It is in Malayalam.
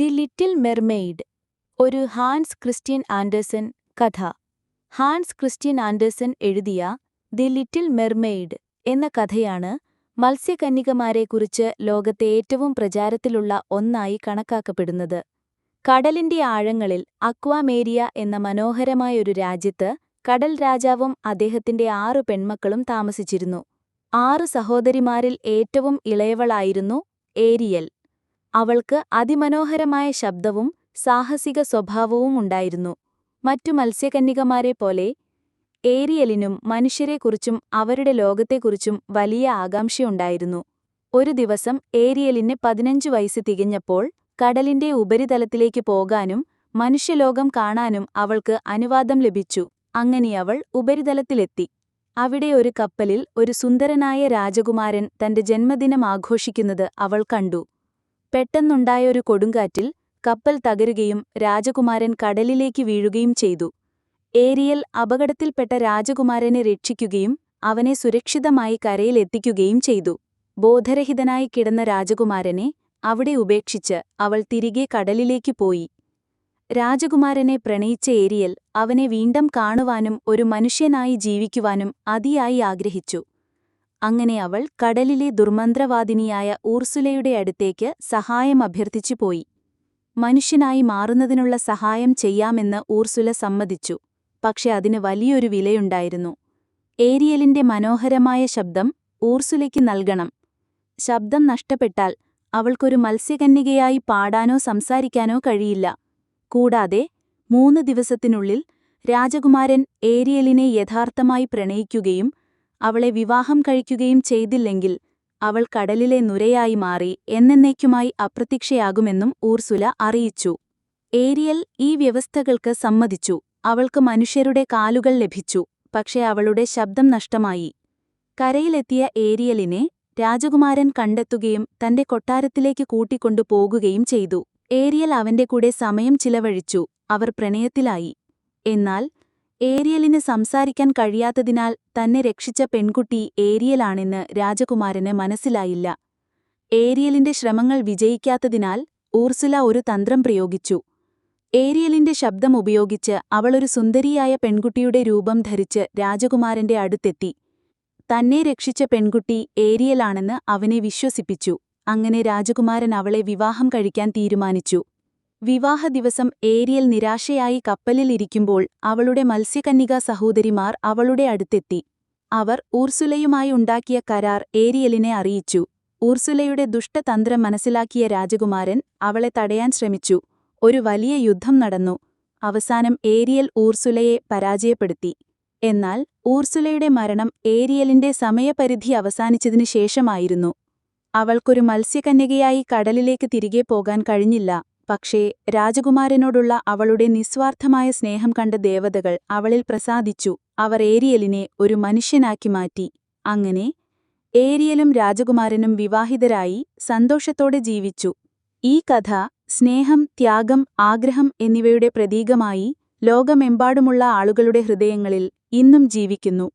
ദി ലിറ്റിൽ മെർമെയ്ഡ് ഒരു ഹാൻസ് ക്രിസ്റ്റ്യൻ ആൻഡേഴ്സൺ കഥ. ഹാൻസ് ക്രിസ്റ്റ്യൻ ആൻഡേഴ്സൺ എഴുതിയ ദി ലിറ്റിൽ മെർമെയ്ഡ് എന്ന കഥയാണ് മത്സ്യകന്യകമാരെക്കുറിച്ച് ലോകത്തെ ഏറ്റവും പ്രചാരത്തിലുള്ള ഒന്നായി കണക്കാക്കപ്പെടുന്നത്. കടലിന്റെ ആഴങ്ങളിൽ അക്വാമേരിയ എന്ന മനോഹരമായൊരു രാജ്യത്ത് കടൽ രാജാവും അദ്ദേഹത്തിന്റെ ആറു പെൺമക്കളും താമസിച്ചിരുന്നു. ആറു സഹോദരിമാരിൽ ഏറ്റവും ഇളയവളായിരുന്നു ഏരിയൽ. അവൾക്ക് അതിമനോഹരമായ ശബ്ദവും സാഹസിക സ്വഭാവവും ഉണ്ടായിരുന്നു. മറ്റു മത്സ്യകന്യകമാരെപ്പോലെ ഏരിയലിനും മനുഷ്യരെക്കുറിച്ചും അവരുടെ ലോകത്തെക്കുറിച്ചും വലിയ ആകാംക്ഷയുണ്ടായിരുന്നു. ഒരു ദിവസം ഏരിയലിന് പതിനഞ്ചു വയസ്സ് തികഞ്ഞപ്പോൾ കടലിന്റെ ഉപരിതലത്തിലേക്ക് പോകാനും മനുഷ്യലോകം കാണാനും അവൾക്ക് അനുവാദം ലഭിച്ചു. അങ്ങനെയവൾ ഉപരിതലത്തിലെത്തി. അവിടെ ഒരു കപ്പലിൽ ഒരു സുന്ദരനായ രാജകുമാരൻ തന്റെ ജന്മദിനം ആഘോഷിക്കുന്നത് അവൾ കണ്ടു. പെട്ടെന്നുണ്ടായൊരു കൊടുങ്കാറ്റിൽ കപ്പൽ തകരുകയും രാജകുമാരൻ കടലിലേക്ക് വീഴുകയും ചെയ്തു. ഏരിയൽ അപകടത്തിൽപ്പെട്ട രാജകുമാരനെ രക്ഷിക്കുകയും അവനെ സുരക്ഷിതമായി കരയിലെത്തിക്കുകയും ചെയ്തു. ബോധരഹിതനായി കിടന്ന രാജകുമാരനെ അവിടെ ഉപേക്ഷിച്ച് അവൾ തിരികെ കടലിലേക്ക് പോയി. രാജകുമാരനെ പ്രണയിച്ച ഏരിയൽ അവനെ വീണ്ടും കാണുവാനും ഒരു മനുഷ്യനായി ജീവിക്കുവാനും അതിയായി ആഗ്രഹിച്ചു. അങ്ങനെ അവൾ കടലിലെ ദുർമന്ത്രവാദിനിയായ ഊർസുലയുടെ അടുത്തേക്ക് സഹായം അഭ്യർത്ഥിച്ചു പോയി. മനുഷ്യനായി മാറുന്നതിനുള്ള സഹായം ചെയ്യാമെന്ന് ഊർസുല സമ്മതിച്ചു. പക്ഷെ അതിന് വലിയൊരു വിലയുണ്ടായിരുന്നു. ഏരിയലിന്റെ മനോഹരമായ ശബ്ദം ഊർസുലയ്ക്ക് നൽകണം. ശബ്ദം നഷ്ടപ്പെട്ടാൽ അവൾക്കൊരു മത്സ്യകന്യകയായി പാടാനോ സംസാരിക്കാനോ കഴിയില്ല. കൂടാതെ മൂന്ന് ദിവസത്തിനുള്ളിൽ രാജകുമാരൻ ഏരിയലിനെ യഥാർത്ഥമായി പ്രണയിക്കുകയും അവളെ വിവാഹം കഴിക്കുകയും ചെയ്തില്ലെങ്കിൽ അവൾ കടലിലെ നുരയായി മാറി എന്നേക്കുമായി അപ്രത്യക്ഷയാകുമെന്നും ഊർസുല അറിയിച്ചു. ഏരിയൽ ഈ വ്യവസ്ഥകൾക്ക് സമ്മതിച്ചു. അവൾക്ക് മനുഷ്യരുടെ കാലുകൾ ലഭിച്ചു. പക്ഷേ അവളുടെ ശബ്ദം നഷ്ടമായി. കരയിലെത്തിയ ഏരിയലിനെ രാജകുമാരൻ കണ്ടെത്തുകയും തന്റെ കൊട്ടാരത്തിലേക്ക് കൂട്ടിക്കൊണ്ടു പോകുകയും ചെയ്തു. ഏരിയൽ അവന്റെ കൂടെ സമയം ചിലവഴിച്ചു. അവർ പ്രണയത്തിലായി. എന്നാൽ ഏരിയലിന് സംസാരിക്കാൻ കഴിയാത്തതിനാൽ തന്നെ രക്ഷിച്ച പെൺകുട്ടി ഏരിയലാണെന്ന് രാജകുമാരന് മനസ്സിലായില്ല. ഏരിയലിന്റെ ശ്രമങ്ങൾ വിജയിക്കാത്തതിനാൽ ഊർസുല ഒരു തന്ത്രം പ്രയോഗിച്ചു. ഏരിയലിന്റെ ശബ്ദം ഉപയോഗിച്ച് അവളൊരു സുന്ദരിയായ പെൺകുട്ടിയുടെ രൂപം ധരിച്ച് രാജകുമാരന്റെ അടുത്തെത്തി. തന്നെ രക്ഷിച്ച പെൺകുട്ടി ഏരിയലാണെന്ന് അവനെ വിശ്വസിപ്പിച്ചു. അങ്ങനെ രാജകുമാരൻ അവളെ വിവാഹം കഴിക്കാൻ തീരുമാനിച്ചു. വിവാഹ ദിവസം ഏരിയൽ നിരാശയായി കപ്പലിലിരിക്കുമ്പോൾ അവളുടെ മത്സ്യകന്യകാ സഹോദരിമാർ അവളുടെ അടുത്തെത്തി. അവർ ഊർസുലയുമായി ഉണ്ടാക്കിയ കരാർ ഏരിയലിനെ അറിയിച്ചു. ഊർസുലയുടെ ദുഷ്ടതന്ത്രം മനസ്സിലാക്കിയ രാജകുമാരൻ അവളെ തടയാൻ ശ്രമിച്ചു. ഒരു വലിയ യുദ്ധം നടന്നു. അവസാനം ഏരിയൽ ഊർസുലയെ പരാജയപ്പെടുത്തി. എന്നാൽ ഊർസുലയുടെ മരണം ഏരിയലിന്റെ സമയപരിധി അവസാനിച്ചതിനു ശേഷമായിരുന്നു. അവൾക്കൊരു മത്സ്യകന്യകയായി കടലിലേക്ക് തിരികെ പോകാൻ കഴിഞ്ഞില്ല. പക്ഷേ രാജകുമാരനോടുള്ള അവളുടെ നിസ്വാർത്ഥമായ സ്നേഹം കണ്ട ദേവതകൾ അവളിൽ പ്രസാദിച്ചു. അവർ ഏരിയലിനെ ഒരു മനുഷ്യനാക്കി മാറ്റി. അങ്ങനെ ഏരിയലും രാജകുമാരനും വിവാഹിതരായി സന്തോഷത്തോടെ ജീവിച്ചു. ഈ കഥ സ്നേഹം ത്യാഗം ആഗ്രഹം എന്നിവയുടെ പ്രതീകമായി ലോകമെമ്പാടുമുള്ള ആളുകളുടെ ഹൃദയങ്ങളിൽ ഇന്നും ജീവിക്കുന്നു.